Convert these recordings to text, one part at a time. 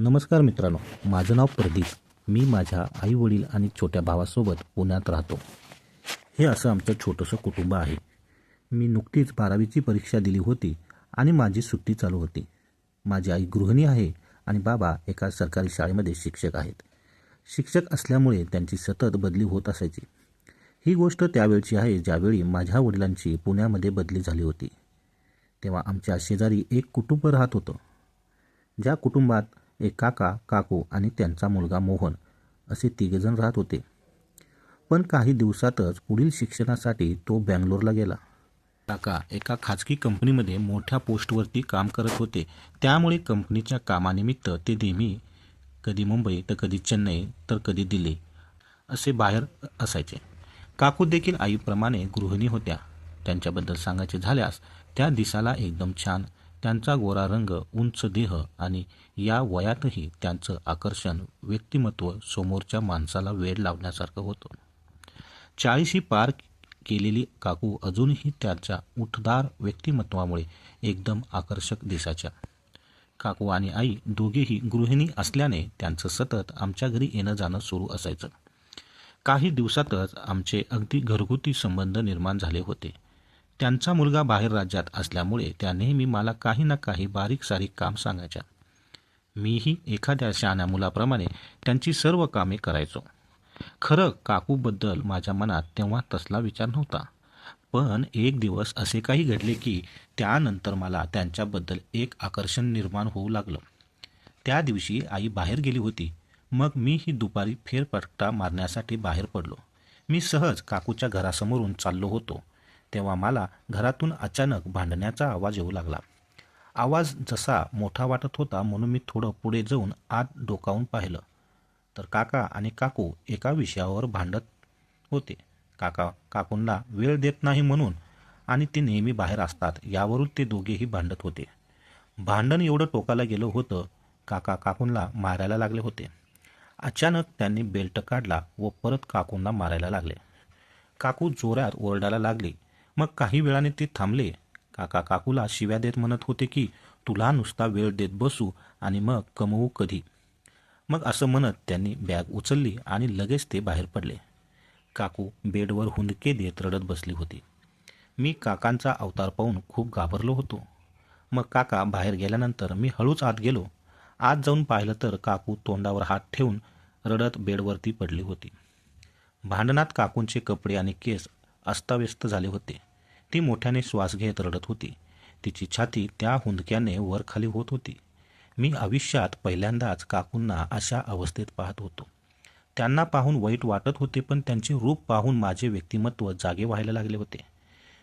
नमस्कार मित्रांनो माझं नाव प्रदीप. मी माझ्या आई वडील आणि छोट्या भावासोबत पुण्यात राहतो. हे असं आमचं छोटंसं कुटुंब आहे. मी नुकतीच बारावीची परीक्षा दिली होती आणि माझी सुट्टी चालू होती. माझी आई गृहिणी आहे आणि बाबा एका सरकारी शाळेमध्ये शिक्षक आहेत. शिक्षक असल्यामुळे त्यांची सतत बदली होत असायची. ही गोष्ट त्यावेळची आहे ज्यावेळी माझ्या वडिलांची पुण्यामध्ये बदली झाली होती. तेव्हा आमच्या शेजारी एक कुटुंब राहत होतं. ज्या कुटुंबात एक काका काकू आणि त्यांचा मुलगा मोहन असे तिघेजण राहत होते. पण काही दिवसातच पुढील शिक्षणासाठी तो बँगलोरला गेला. काका एका खाजगी कंपनीमध्ये मोठ्या पोस्टवरती काम करत होते. त्यामुळे कंपनीच्या कामानिमित्त ते नेहमी कधी मुंबई तर कधी चेन्नई तर कधी दिल्ली असे बाहेर असायचे. काकू देखील आईप्रमाणे गृहिणी होत्या. त्यांच्याबद्दल सांगायचे झाल्यास त्या दिसाला एकदम छान त्यांचा गोरा रंग उंच देह आणि या वयातही त्यांचं आकर्षण व्यक्तिमत्व समोरच्या माणसाला वेळ लावण्यासारखं होतं. चाळीशी पार केलेली काकू अजूनही त्यांच्या उठदार व्यक्तिमत्वामुळे एकदम आकर्षक दिसायच्या. काकू आणि आई दोघेही गृहिणी असल्याने त्यांचं सतत आमच्या घरी येणं जाणं सुरू असायचं. काही दिवसातच आमचे अगदी घरगुती संबंध निर्माण झाले होते. त्यांचा मुलगा बाहेर राज्यात असल्यामुळे त्या नेहमी मला काही ना काही बारीक सारीक काम सांगायच्या. मीही एखाद्या शहाण्या मुलाप्रमाणे त्यांची सर्व कामे करायचो. खरं काकूबद्दल माझ्या मनात तेव्हा तसला विचार नव्हता. पण एक दिवस असे काही घडले की त्यानंतर मला त्यांच्याबद्दल एक आकर्षण निर्माण होऊ लागलं. त्या दिवशी आई बाहेर गेली होती. मग मीही दुपारी फेरपट्टा मारण्यासाठी बाहेर पडलो. मी सहज काकूच्या घरासमोरून चाललो होतो. तेव्हा मला घरातून अचानक भांडण्याचा आवाज येऊ लागला. आवाज जसा मोठा वाटत होता म्हणून मी थोडं पुढे जाऊन आत डोकावून पाहिलं. तर काका आणि काकू एका विषयावर भांडत होते. काका काकूंना वेळ देत नाही म्हणून आणि ते नेहमी बाहेर असतात यावरून ते दोघेही भांडत होते. भांडण एवढं टोकाला गेलं होतं काका काकूंना मारायला लागले होते. अचानक त्यांनी बेल्ट काढला व परत काकूंना मारायला लागले. काकू जोरात ओरडायला लागली. मग काही वेळाने ते थांबले. काका काकूला शिव्या देत म्हणत होते की तुला नुसता वेळ देत बसू आणि मग कमवू कधी. मग असं म्हणत त्यांनी बॅग उचलली आणि लगेच ते बाहेर पडले. काकू बेडवर हुंदके देत रडत बसली होती. मी काकांचा अवतार पाहून खूप घाबरलो होतो. मग काका बाहेर गेल्यानंतर मी हळूच आत गेलो. आत जाऊन पाहिलं तर काकू तोंडावर हात ठेवून रडत बेडवरती पडली होती. भांडणात काकूंचे कपडे आणि केस अस्ताव्यस्त झाले होते. ती मोठ्याने श्वास घेत रडत होती. तिची छाती त्या हुंदक्याने वर खाली होत होती. मी आयुष्यात पहिल्यांदाच काकूंना अशा अवस्थेत पाहत होतो. त्यांना पाहून वाईट वाटत होते पण त्यांचे रूप पाहून माझे व्यक्तिमत्व जागे व्हायला लागले होते.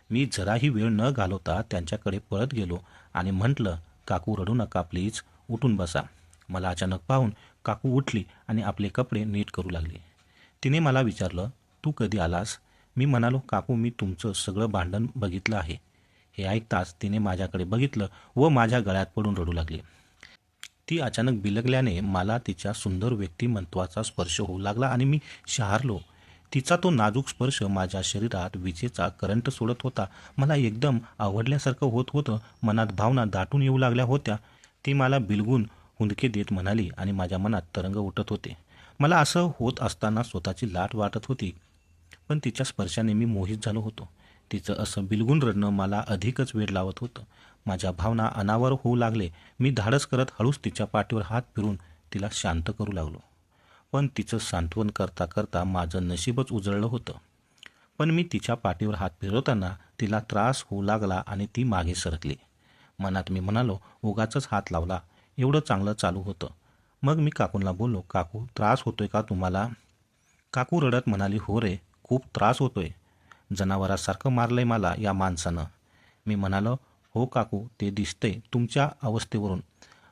मी जराही वेळ न घालवता त्यांच्याकडे पळत गेलो आणि म्हटलं काकू रडू नका प्लीज उठून बसा. मला अचानक पाहून काकू उठली आणि आपले कपडे नीट करू लागली. तिने मला विचारलं तू कधी आलास? मी म्हणालो काकू मी तुमचं सगळं भांडण बघितलं आहे. हे ऐकताच तिने माझ्याकडे बघितलं व माझ्या गळ्यात पडून रडू लागली. ती अचानक बिलगल्याने मला तिच्या सुंदर व्यक्तिमत्वाचा स्पर्श होऊ लागला आणि मी शहारलो. तिचा तो नाजूक स्पर्श माझ्या शरीरात विजेचा करंट सोडत होता. मला एकदम आवडल्यासारखं होत होतं. मनात भावना दाटून येऊ लागल्या होत्या. ती मला बिलगून हुंदके देत म्हणाली आणि माझ्या मनात तरंग उठत होते. मला असं होत असताना स्वतःची लाट वाटत होती. पण तिच्या स्पर्शाने मी मोहित झालो होतो. तिचं असं बिलगून रडणं मला अधिकच वेळ लावत होतं. माझ्या भावना अनावर होऊ लागले. मी धाडस करत हळूच तिच्या पाठीवर हात फिरून तिला शांत करू लागलो. पण तिचं सांत्वन करता करता माझं नशीबच उजळलं होतं. पण मी तिच्या पाठीवर हात फिरवताना तिला त्रास होऊ लागला आणि ती मागे सरकली. मनात मी म्हणालो उगाच हात लावला. एवढं चांगलं चालू होतं. मग मी काकूंना बोललो काकू त्रास होतोय का तुम्हाला? काकू रडत म्हणाली हो रे खूप त्रास होतोय. जनावरासारखं मारलंय मला या माणसानं. मी म्हणालो हो काकू ते दिसतंय तुमच्या अवस्थेवरून.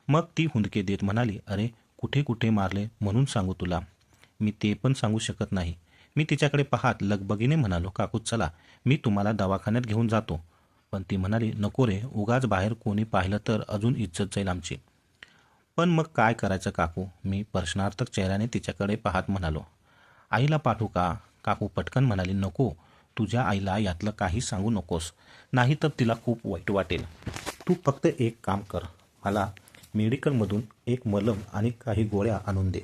मग ती हुंदके देत म्हणाली अरे कुठे कुठे मारले म्हणून सांगू तुला. मी ते पण सांगू शकत नाही. मी तिच्याकडे पाहत लगबगीने म्हणालो काकू चला मी तुम्हाला दवाखान्यात घेऊन जातो. पण ती म्हणाली नको रे उगाच बाहेर कोणी पाहिलं तर अजून इज्जत जाईल आमची. पण मग काय करायचं काकू? मी प्रश्नार्थक चेहऱ्याने तिच्याकडे पाहत म्हणालो आईला पाठवू का? काकू पटकन म्हणाली नको तुझ्या आईला यातलं काही सांगू नकोस नाही तर तिला खूप वाईट वाटेल. तू फक्त एक काम कर मला मेडिकलमधून एक मलम आणि काही गोळ्या आणून दे.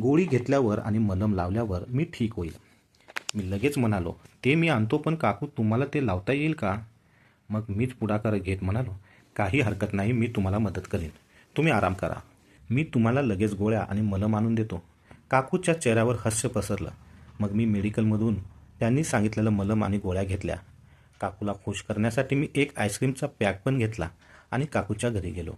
गोळी घेतल्यावर आणि मलम लावल्यावर मी ठीक होईल. मी लगेच म्हणालो ते मी आणतो पण काकू तुम्हाला ते लावता येईल का? मग मीच पुढाकार घेत म्हणालो काही हरकत नाही मी तुम्हाला मदत करेन. तुम्ही आराम करा. मी तुम्हाला लगेच गोळ्या आणि मलम आणून देतो. काकूच्या चेहऱ्यावर हास्य पसरलं. मग मी मेडिकलमधून त्यांनी सांगितलेलं मलम आणि गोळ्या घेतल्या. काकूला खुश करण्यासाठी मी एक आईस्क्रीमचा पॅक पण घेतला आणि काकूच्या घरी गेलो.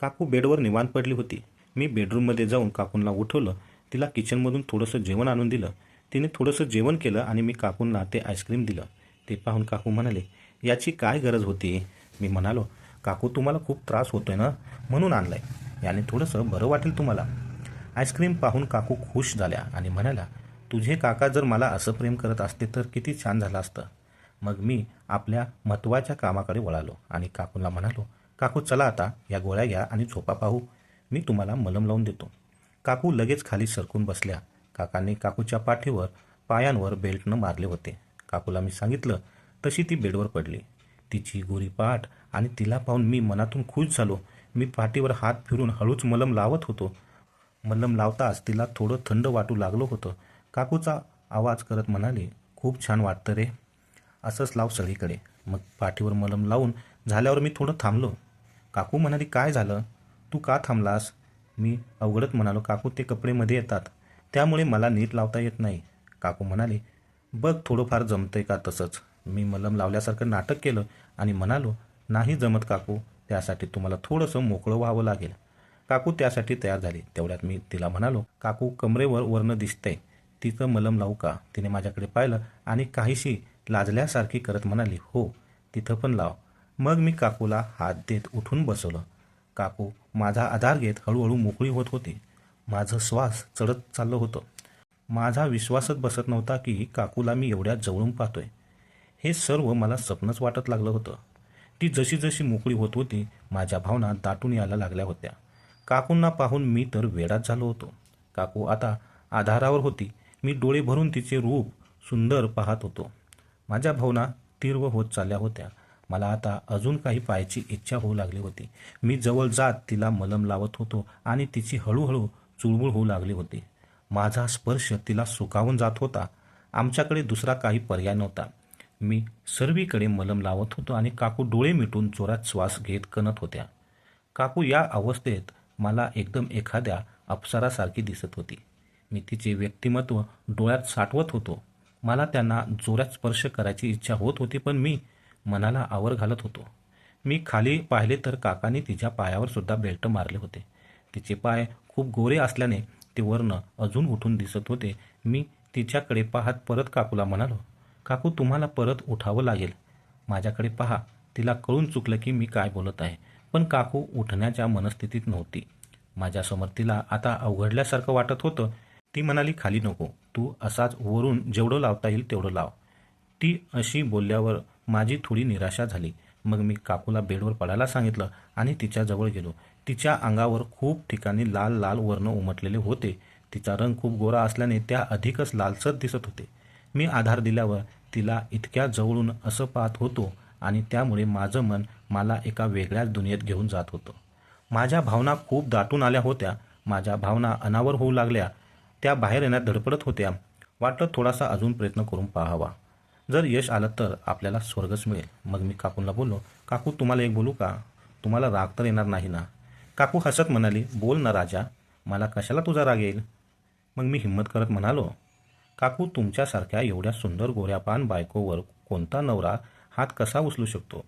काकू बेडवर निवांत पडली होती. मी बेडरूममध्ये जाऊन काकूंना उठवलं. तिला किचनमधून थोडंसं जेवण आणून दिलं. तिने थोडंसं जेवण केलं आणि मी काकूंना ते आईस्क्रीम दिलं. ते पाहून काकू म्हणाले याची काय गरज होती? मी म्हणालो काकू तुम्हाला खूप त्रास होतोय ना? म्हणून आणलंय. याने थोडंसं बरं वाटेल तुम्हाला. आईस्क्रीम पाहून काकू खुश झाल्या आणि म्हणाल्या तुझे काका जर मला असं प्रेम करत असते तर किती छान झालं असतं. मग मी आपल्या महत्त्वाच्या कामाकडे वळालो आणि काकूला म्हणालो काकू चला आता या गोळ्या घ्या आणि झोपा पाहू. मी तुम्हाला मलम लावून देतो. काकू लगेच खाली सरकून बसल्या. काकांनी काकूच्या पाठीवर पायांवर बेल्टनं मारले होते. काकूला मी सांगितलं तशी ती बेडवर पडली. तिची गोरी पाठ आणि तिला पाहून मी मनातून खुश झालो. मी पाठीवर हात फिरून हळूच मलम लावत होतो. मलम लावताच तिला थोडं थंड वाटू लागलं होतं. काकूचा आवाज करत म्हणाले खूप छान वाटतं रे. असंच लाव सगळीकडे. मग पाठीवर मलम लावून झाल्यावर मी थोडं थांबलो. काकू म्हणाली काय झालं? तू का थांबलास? मी अवघडत म्हणालो काकू ते कपडे मध्ये येतात. त्यामुळे मला नीट लावता येत नाही. काकू म्हणाले बघ थोडंफार जमतंय का तसंच. मी मलम लावल्यासारखं नाटक केलं आणि म्हणालो नाही जमत काकू त्यासाठी तुम्हाला थोडंसं मोकळं व्हावं लागेल. काकू त्यासाठी तयार झाली. तेवढ्यात मी तिला म्हणालो काकू कमरेवर वर्ण दिसतंय. तिचं मलम लावू का? तिने माझ्याकडे पाहिलं आणि काहीशी लाजल्यासारखी करत म्हणाली हो तिथं पण लाव. मग मी काकूला हात देत उठून बसवलं. काकू माझा आधार घेत हळूहळू मोकळी होत होती. माझं श्वास चढत चाललं होतं. माझा विश्वासच बसत नव्हता की काकूला मी एवढ्या जवळून पाहतोय. हे सर्व मला स्वप्नच वाटत लागलं होतं. ती जशी जशी मोकळी होत होती माझ्या भावना दाटून यायला लागल्या होत्या. काकूंना पाहून मी तर वेडाच झालो होतो. काकू आता आधारावर होती. मी डोळे भरून तिचे रूप सुंदर पाहत होतो. माझ्या भावना तीव्र होत चालल्या होत्या. मला आता अजून काही पाहायची इच्छा होऊ लागली होती. मी जवळ जात तिला मलम लावत होतो आणि तिची हळूहळू चुळबुळ होऊ लागली होती. माझा स्पर्श तिला सुकावून जात होता. आमच्याकडे दुसरा काही पर्याय नव्हता. मी सर्वीकडे मलम लावत होतो आणि काकू डोळे मिटून जोरात श्वास घेत कणत होत्या. काकू या अवस्थेत मला एकदम एखाद्या अप्सरासारखी दिसत होती. मी तिचे व्यक्तिमत्व डोळ्यात साठवत होतो. मला त्यांना जोरात स्पर्श करायची इच्छा होत होती पण मी मनाला आवर घालत होतो. मी खाली पाहिले तर काकाने तिच्या पायावर सुद्धा बेल्ट मारले होते. तिचे पाय खूप गोरे असल्याने ते वर्ण अजून उठून दिसत होते. मी तिच्याकडे पाहत परत काकूला म्हणालो काकू तुम्हाला परत उठावं लागेल. माझ्याकडे पहा तिला कळून चुकलं की मी काय बोलत आहे. पण काकू उठण्याच्या मनस्थितीत नव्हती. माझ्यासमोर तिला आता अवघडल्यासारखं वाटत होतं ती म्हणाली खाली नको. तू असाच वरून जेवढं लावता येईल तेवढं लाव. ती अशी बोलल्यावर माझी थोडी निराशा झाली. मग मी काकूला बेडवर पडायला सांगितलं आणि तिच्याजवळ गेलो. तिच्या अंगावर खूप ठिकाणी लाल लाल वर्ण उमटलेले होते. तिचा रंग खूप गोरा असल्याने त्या अधिकच लालसर दिसत होते. मी आधार दिल्यावर तिला इतक्या जवळून असं पाहत होतो आणि त्यामुळे माझं मन मला एका वेगळ्याच दुनियेत घेऊन जात होतं. माझ्या भावना खूप दाटून आल्या होत्या. माझ्या भावना अनावर होऊ लागल्या. त्या बाहेर येण्यात धडपडत होत्या. वाटलं थोडासा अजून प्रयत्न करून पाहावा. जर यश आलं तर आपल्याला स्वर्गच मिळेल. मग मी काकूंना बोललो काकू तुम्हाला एक बोलू का? तुम्हाला राग तर येणार नाही ना? काकू हसत म्हणाली बोल ना राजा. मला कशाला तुझा राग येईल? मग मी हिंमत करत म्हणालो काकू तुमच्यासारख्या एवढ्या सुंदर गोऱ्यापान बायकोवर कोणता नवरा हात कसा उचलू शकतो?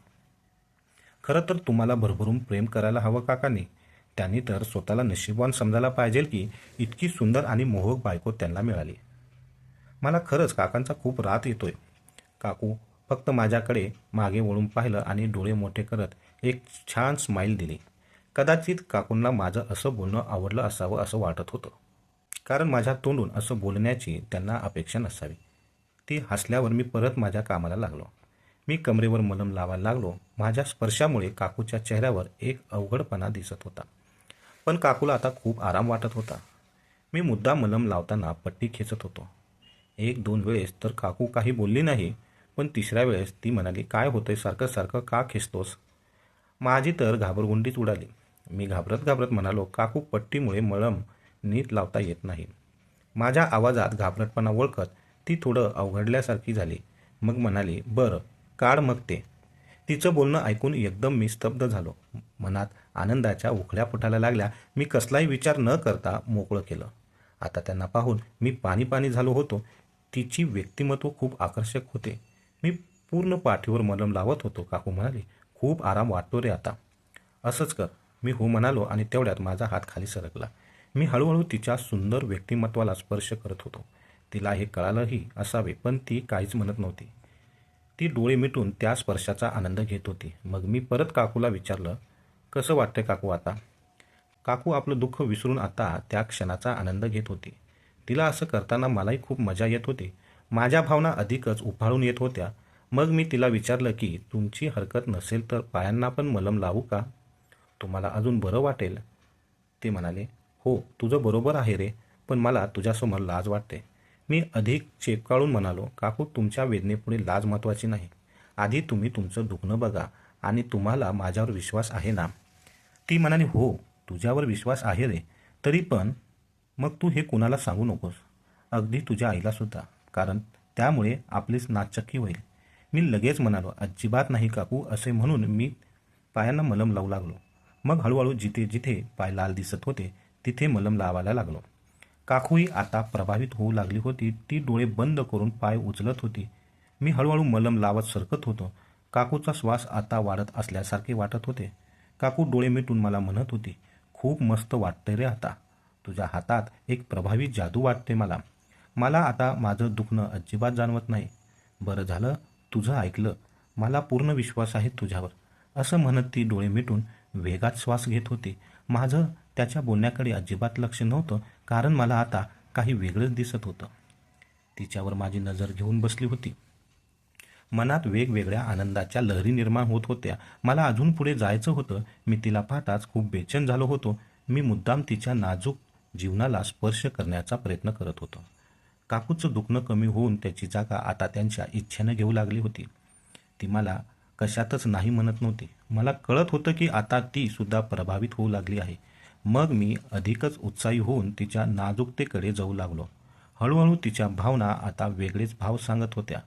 खरं तर तुम्हाला भरभरून प्रेम करायला हवं काकांनी त्यांनी तर स्वतःला नशीबवान समजायला पाहिजे की इतकी सुंदर आणि मोहक बायको त्यांना मिळाली. मला खरंच काकांचा खूप रात येतोय. काकू फक्त माझ्याकडे मागे वळून पाहिलं आणि डोळे मोठे करत एक छान स्माईल दिली. कदाचित काकूंना माझं असं बोलणं आवडलं असावं असं वाटत होतं. कारण माझ्या तोंडून असं बोलण्याची त्यांना अपेक्षा नसावी. ती हसल्यावर मी परत माझ्या कामाला लागलो. मी कमरेवर मलम लावायला लागलो. माझ्या स्पर्शामुळे काकूच्या चेहऱ्यावर एक अवघडपणा दिसत होता. पण काकूला आता खूप आराम वाटत होता. मी मुद्दा मलम लावताना पट्टी खेचत होतो. एक दोन वेळेस तर काकू काही बोलली नाही पण तिसऱ्या वेळेस ती म्हणाली काय होतंय? सारखं सारखं का खेचतोस? माझी तर घाबरगुंडीच उडाली. मी घाबरत घाबरत म्हणालो काकू पट्टीमुळे मळम नीट लावता येत नाही. माझ्या आवाजात घाबरटपणा ओळखत ती थोडं अवघडल्यासारखी झाली. मग म्हणाली बरं काढ मग ते. तिचं बोलणं ऐकून एकदम मी स्तब्ध झालो. मनात आनंदाच्या उखळ्या फुटायला लागल्या. मी कसलाही विचार न करता मोकळं केलं. आता त्यांना पाहून मी पाणी पाणी झालो होतो. तिची व्यक्तिमत्व खूप आकर्षक होते. मी पूर्ण पाठीवर मलम लावत होतो. काकू म्हणाली खूप आराम वाटतो रे आता. असंच कर मी हो म्हणालो आणि तेवढ्यात माझा हात खाली सरकला. मी हळूहळू तिच्या सुंदर व्यक्तिमत्वाला स्पर्श करत होतो. तिला हे कळालंही असावे पण ती काहीच म्हणत नव्हती. ती डोळे मिटून त्या स्पर्शाचा आनंद घेत होती. मग मी परत काकूला विचारलं कसं वाटतं काकू आता? काकू आपलं दुःख विसरून आता त्या क्षणाचा आनंद घेत होती. तिला असं करताना मलाही खूप मजा येत होती. माझ्या भावना अधिकच उफाळून येत होत्या. मग मी तिला विचारलं की तुमची हरकत नसेल तर पायांना पण मलम लावू का? तुम्हाला अजून बरं वाटेल? ते म्हणाले हो तुझं बरोबर आहे रे पण मला तुझ्यासमोर लाज वाटते. मी अधिक चेपकाळून म्हणालो काकू तुमच्या वेदनेपुढे लाज महत्त्वाची नाही. आधी तुम्ही तुमचं दुखणं बघा आणि तुम्हाला माझ्यावर विश्वास आहे ना? ती म्हणाली हो तुझ्यावर विश्वास आहे रे. तरी पण मग तू हे कुणाला सांगू नकोस? अगदी तुझ्या आईलासुद्धा कारण त्यामुळे आपलीच नाचक्की होईल. मी लगेच म्हणालो अजिबात नाही काकू असे म्हणून मी पायांना मलम लावू लागलो. मग हळूहळू जिथे जिथे पाय लाल दिसत होते तिथे मलम लावायला लागलो. काकूही आता प्रभावित होऊ लागली होती. ती डोळे बंद करून पाय उचलत होती. मी हळूहळू मलम लावत सरकत होतो. काकूचा श्वास आता वाढत असल्यासारखे वाटत होते. काकू डोळे मिटून मला म्हणत होती खूप मस्त वाटतंय रे आता. तुझ्या हातात एक प्रभावी जादू वाटते मला. मला आता माझं दुखणं अजिबात जाणवत नाही. बरं झालं तुझं ऐकलं. मला पूर्ण विश्वास आहे तुझ्यावर. असं म्हणत ती डोळे मिटून वेगात श्वास घेत होती. माझं त्याच्या बोलण्याकडे अजिबात लक्ष नव्हतं. कारण मला आता काही वेगळंच दिसत होतं. तिच्यावर माझी नजर घेऊन बसली होती. मनात वेगवेगळ्या आनंदाच्या लहरी निर्माण होत होत्या. मला अजून पुढे जायचं होतं. मी तिला पाहताच खूप बेचैन झालो होतो. मी मुद्दाम तिच्या नाजूक जीवनाला स्पर्श करण्याचा प्रयत्न करत होतो. काकूचं दुखणं कमी होऊन त्याची जागा आता त्यांच्या इच्छेनं घेऊ लागली होती. ती मला कशातच नाही म्हणत नव्हती. मला कळत होतं की आता ती सुद्धा प्रभावित होऊ लागली आहे. मग मी अधिकच उत्साही होऊन तिच्या नाजूकतेकडे जाऊ लागलो. हळूहळू तिच्या भावना आता वेगळेच भाव सांगत होत्या.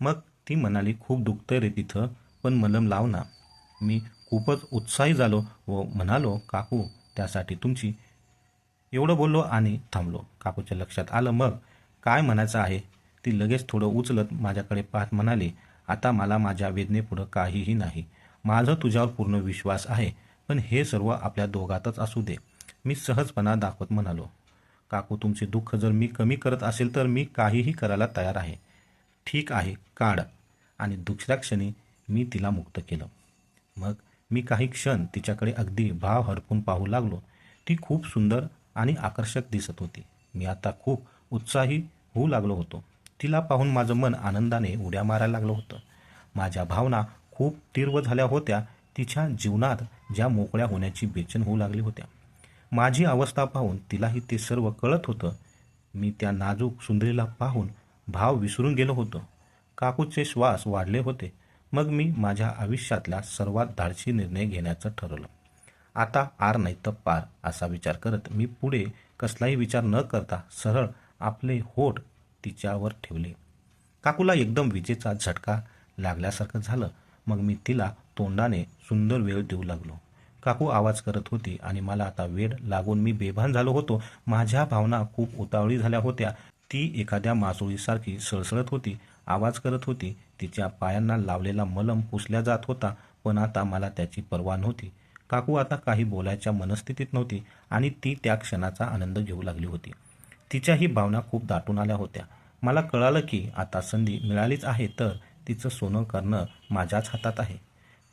मग ती म्हणाली खूप दुखतंय रे तिथं पण मलम लाव ना. मी खूपच उत्साही झालो व म्हणालो काकू त्यासाठी तुमची एवढं बोललो आणि थांबलो. काकूच्या लक्षात आलं मग काय म्हणायचं आहे? ती लगेच थोडं उचलत माझ्याकडे पाहत म्हणाली आता मला माझ्या वेदनेपुढं काहीही नाही. माझं तुझ्यावर पूर्ण विश्वास आहे. पण हे सर्व आपल्या दोघातच असू दे. मी सहजपणा दाखवत म्हणालो काकू तुमचे दुःख जर मी कमी करत असेल तर मी काहीही करायला तयार आहे. ठीक आहे काढ. आणि दुसऱ्या क्षणी मी तिला मुक्त केलं. मग मी काही क्षण तिच्याकडे अगदी भाव हरपून पाहू लागलो. ती खूप सुंदर आणि आकर्षक दिसत होती. मी आता खूप उत्साही होऊ लागलो होतो. तिला पाहून माझं मन आनंदाने उड्या मारायला लागलं होतं. माझ्या भावना खूप तीव्र झाल्या होत्या तिच्या जीवनात ज्या मोकळ्या होण्याची बेचन होऊ लागली होत्या. माझी अवस्था पाहून तिलाही ते सर्व कळत होतं. मी त्या नाजूक सुंदरीला पाहून भाव विसरून गेलो होतो. काकूचे श्वास वाढले होते. मग मी माझ्या आयुष्यातला सर्वात धाडशी निर्णय घेण्याचं ठरवलं. आता आर नाही तर पार असा विचार करत मी पुढे कसलाही विचार न करता सरळ आपले होठ तिच्यावर ठेवले. काकूला एकदम विजेचा झटका लागल्यासारखं झालं. मग मी तिला तोंडाने सुंदर वेळ देऊ लागलो. काकू आवाज करत होती आणि मला आता वेळ लागून मी बेभान झालो होतो. माझ्या भावना खूप उतावळी झाल्या होत्या. ती एखाद्या मासोळीसारखी सळसळत होती. आवाज करत होती. तिच्या पायांना लावलेला मलम पुसल्या जात होता पण आता मला त्याची पर्वा नव्हती. काकू आता काही बोलायच्या मनस्थितीत नव्हती आणि ती त्या क्षणाचा आनंद घेऊ लागली होती. तिच्याही भावना खूप दाटून आल्या होत्या. मला कळालं की आता संधी मिळालीच आहे तर तिचं सोनं करणं माझ्याच हातात आहे.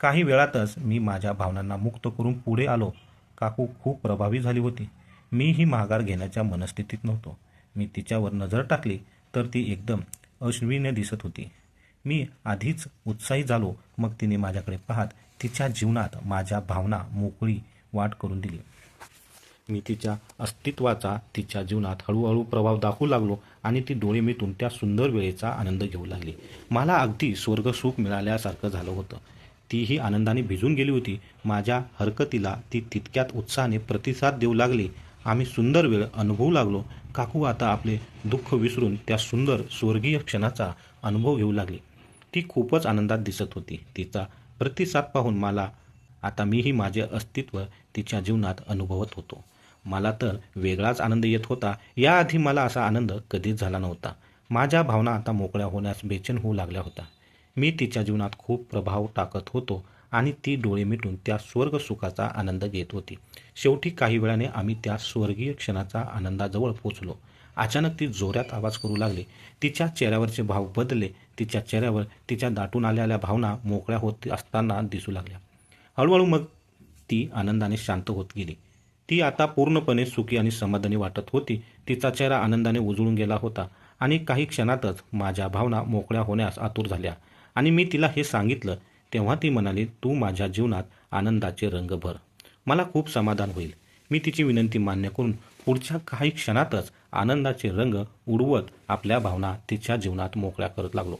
काही वेळातच मी माझ्या भावनांना मुक्त करून पुढे आलो. काकू खूप प्रभावी झाली होती. मीही माघार घेण्याच्या मनस्थितीत नव्हतो. मी तिच्यावर नजर टाकली तर ती एकदम अश्विन्य दिसत होती. मी आधीच उत्साही झालो. मग तिने माझ्याकडे पाहत तिच्या जीवनात माझ्या भावना मोकळी वाट करून दिली. मी तिच्या अस्तित्वाचा तिच्या जीवनात हळूहळू प्रभाव दाखवू लागलो आणि ती डोळे मिटून त्या सुंदर वेळेचा आनंद घेऊ लागली. मला अगदी स्वर्गसुख मिळाल्यासारखं झालं होतं. तीही आनंदाने भिजून गेली होती. माझ्या हरकतीला ती तितक्यात उत्साहाने प्रतिसाद देऊ लागली. आम्ही सुंदर वेळ अनुभवू लागलो. काकू आता आपले दुःख विसरून त्या सुंदर स्वर्गीय क्षणाचा अनुभव घेऊ लागली. ती खूपच आनंदात दिसत होती. तिचा प्रतिसाद पाहून मला आता मीही माझे अस्तित्व तिच्या जीवनात अनुभवत होतो. मला तर वेगळाच आनंद येत होता. याआधी मला असा आनंद कधीच झाला नव्हता. माझ्या भावना आता मोकळ्या होण्यास बेचैन होऊ लागल्या होत्या. मी तिच्या जीवनात खूप प्रभाव टाकत होतो आणि ती डोळे मिटून त्या स्वर्ग सुखाचा आनंद घेत होती. शेवटी काही वेळाने आम्ही त्या स्वर्गीय क्षणाचा आनंदाजवळ पोचलो. अचानक ती जोरात आवाज करू लागली. तिच्या चेहऱ्यावरचे भाव बदलले. तिच्या चेहऱ्यावर तिच्या दाटून आलेल्या भावना मोकळ्या होत असताना दिसू लागल्या. हळूहळू मग ती आनंदाने शांत होत गेली. ती आता पूर्णपणे सुखी आणि समाधानी वाटत होती. तिचा चेहरा आनंदाने उजळून गेला होता आणि काही क्षणातच माझ्या भावना मोकळ्या होण्यास आतुर झाल्या. आणि मी तिला हे सांगितलं तेव्हा ती म्हणाली तू माझ्या जीवनात आनंदाचे रंग भर. मला खूप समाधान होईल. मी तिची विनंती मान्य करून पुढच्या काही क्षणातच आनंदाचे रंग उडवत आपल्या भावना तिच्या जीवनात मोकळ्या करत लागलो.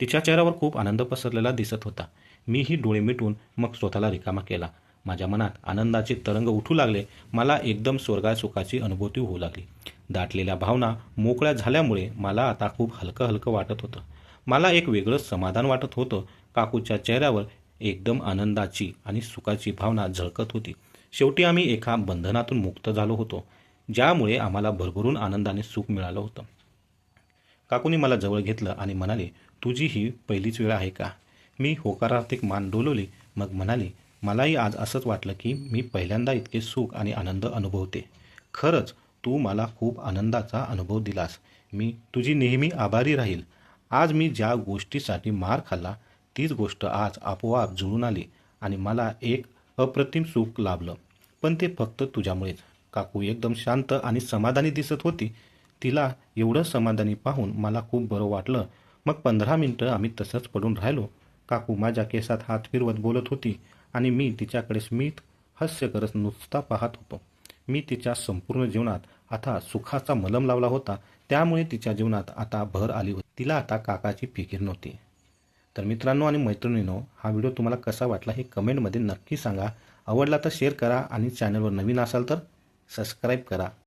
तिच्या चेहऱ्यावर खूप आनंद पसरलेला दिसत होता. मीही डोळे मिटून मग स्वतःला रिकामा केला. माझ्या मनात आनंदाचे तरंग उठू लागले. मला एकदम स्वर्गा सुखाची अनुभूती होऊ लागली. दाटलेल्या भावना मोकळ्या झाल्यामुळे मला आता खूप हलकं हलकं वाटत होतं. मला एक वेगळंच समाधान वाटत होतं. काकूच्या चेहऱ्यावर एकदम आनंदाची आणि सुखाची भावना झळकत होती. शेवटी आम्ही एका बंधनातून मुक्त झालो होतो ज्यामुळे आम्हाला भरभरून आनंदाने सुख मिळालं होतं. काकूनी मला जवळ घेतलं आणि म्हणाले तुझी ही पहिलीच वेळ आहे का? मी होकारार्थिक मान डोलवली मग म्हणाले मलाही आज असंच वाटलं की मी पहिल्यांदा इतके सुख आणि आनंद अनुभवते. खरंच तू मला खूप आनंदाचा अनुभव दिलास. मी तुझी नेहमी आभारी राहील. आज मी ज्या गोष्टीसाठी मार खाल्ला तीच गोष्ट आज आपोआप जुळून आली आणि मला एक अप्रतिम सुख लाभलं. पण ते फक्त तुझ्यामुळेच. काकू एकदम शांत आणि समाधानी दिसत होती. तिला एवढं समाधानी पाहून मला खूप बरं वाटलं. मग पंधरा मिनटं आम्ही तसंच पडून राहिलो. काकू माझ्या केसात हात फिरवत बोलत होती आणि मी तिच्याकडे स्मित हास्य करत नुसता पाहत होतो. मी तिच्या संपूर्ण जीवनात आता सुखाचा मलम लावला होता. त्यामुळे तिच्या जीवनात आता भर आली होती. तिला आता काकाची फिकीर नव्हती. तर मित्रांनो आणि मैत्रिणींनो हा व्हिडिओ तुम्हाला कसा वाटला हे कमेंटमध्ये नक्की सांगा. आवडला तर शेअर करा आणि चॅनलवर नवीन असाल तर सबस्क्राईब करा.